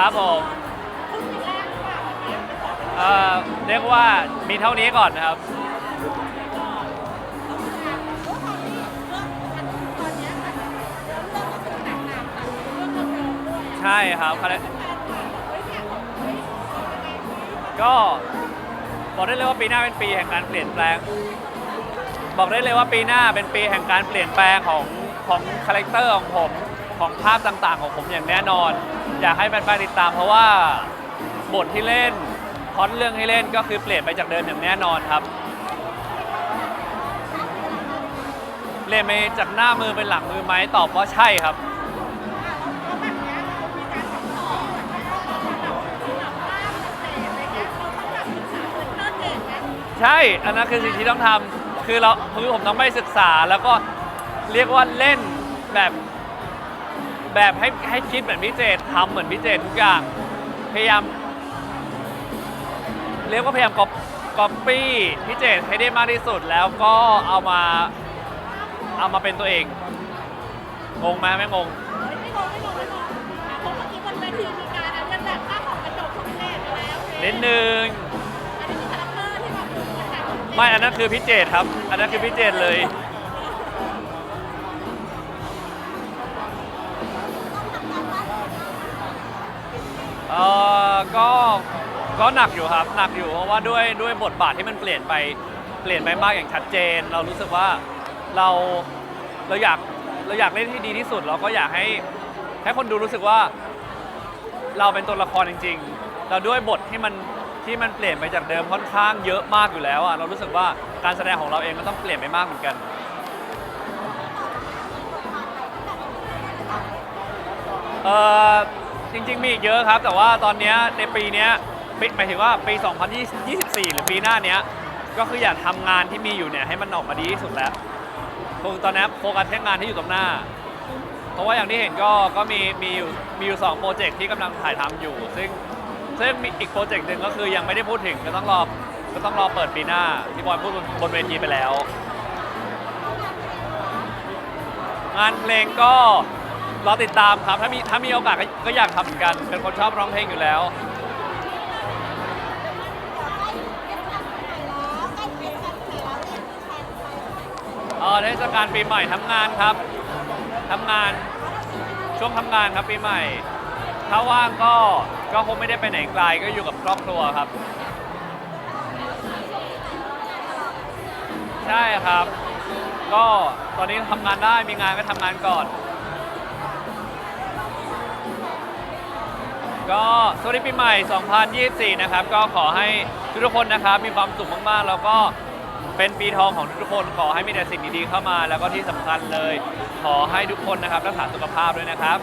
ครับผมเอ่อเรียกว่ามีเท่านี้ก่อนนะครับ ใช่ครับคาแรคก็บอกได้เลยว่าปีหน้าเป็นปีแห่งการเปลี่ยนแปลง บอกได้เลยว่าปีหน้าเป็นปีแห่งการเปลี่ยนแปลงของของคาแรคเตอร์ของผมของภาพต่างๆ ของผมอย่างแน่นอน อยากให้แฟนๆติดตามเพราะว่าบทที่เล่นพล็อตเรื่องที่เล่นก็คือเปลี่ยนไปจากเดิมอย่างแน่นอนครับเปลี่ยนไปจากหน้ามือเป็นหลังมือไหมตอบว่าใช่ครับ ใช่ อันนั้นคือสิ่งที่ต้องทำคือเราคือผมต้องไปศึกษาแล้วก็เรียกว่าเล่นแบบ แบบให้ให้คิดเหมือนพี่เจตทำเหมือนพี่เจตทุกอย่าง พยายามเรียกว่าพยายามก๊อปก๊อปปี้พี่เจตให้ได้มากที่สุดแล้วก็เอามาเอามาเป็นตัวเอง งงไหมไม่งงนิดนึงไม่ อันนั้นคือพี่เจตครับ อันนั้นคือพี่เจตเลย ก็ก็หนักอยู่ครับหนักอยู่เพราะว่าด้วยด้วยบทบาทที่มันเปลี่ยนไปเปลี่ยนไปมากอย่างชัดเจน เรารู้สึกว่าเราเราอยากเราอยากเล่นที่ดีที่สุด เราก็อยากให้ให้คนดูรู้สึกว่า เราเป็นตัวละครจริง ๆ เราด้วยบทที่มันที่มันเปลี่ยนไปจากเดิมค่อนข้างเยอะมากอยู่แล้วอะเรารู้สึกว่าการแสดงของเราเองก็ต้องเปลี่ยนไปมากเหมือนกัน เออ จริงๆ มีอีกเยอะครับ แต่ว่าตอนเนี้ยในปีเนี้ยปีหมายถึงว่าปี 2024 หรือปีหน้าเนี้ย ก็คืออยากทำงานที่มีอยู่เนี่ยให้มันออกมาดีที่สุดแล้วคงตอนนี้โฟกัสแค่งานที่อยู่ตรงหน้า เพราะว่าอย่างที่เห็นก็ก็มีมีอยู่มีอยู่สองโปรเจกต์ที่กำลังถ่ายทำอยู่ ซึ่งซึ่งมีอีกโปรเจกต์หนึ่งก็คือยังไม่ได้พูดถึงก็ต้องรอก็ต้องรอเปิดปีหน้าที่บอยพูดบนบนเวทีไปแล้ว งานเพลงก็ รอติดตามครับ ถ้ามีถ้ามีโอกาสก็ก็อยากทำเหมือนกัน เป็นคนชอบร้องเพลงอยู่แล้ว เออเทศกาลปีใหม่ทำงานครับทำงานช่วงทำงานครับปีใหม่ ถ้าว่างก็ก็คงไม่ได้ไปไหนไกลก็อยู่กับครอบครัวครับ ใช่ครับ ก็ตอนนี้ทำงานได้มีงานก็ทำงานก่อน ก็สวัสดีปีใหม่ 2024 นะครับ ก็ขอให้ทุกคนนะครับมีความสุขมากๆ แล้วก็เป็นปีทองของทุกคน ขอให้มีแต่สิ่งดีๆเข้ามา แล้วก็ที่สำคัญเลย ขอให้ทุกคนนะครับรักษาสุขภาพด้วยนะครับ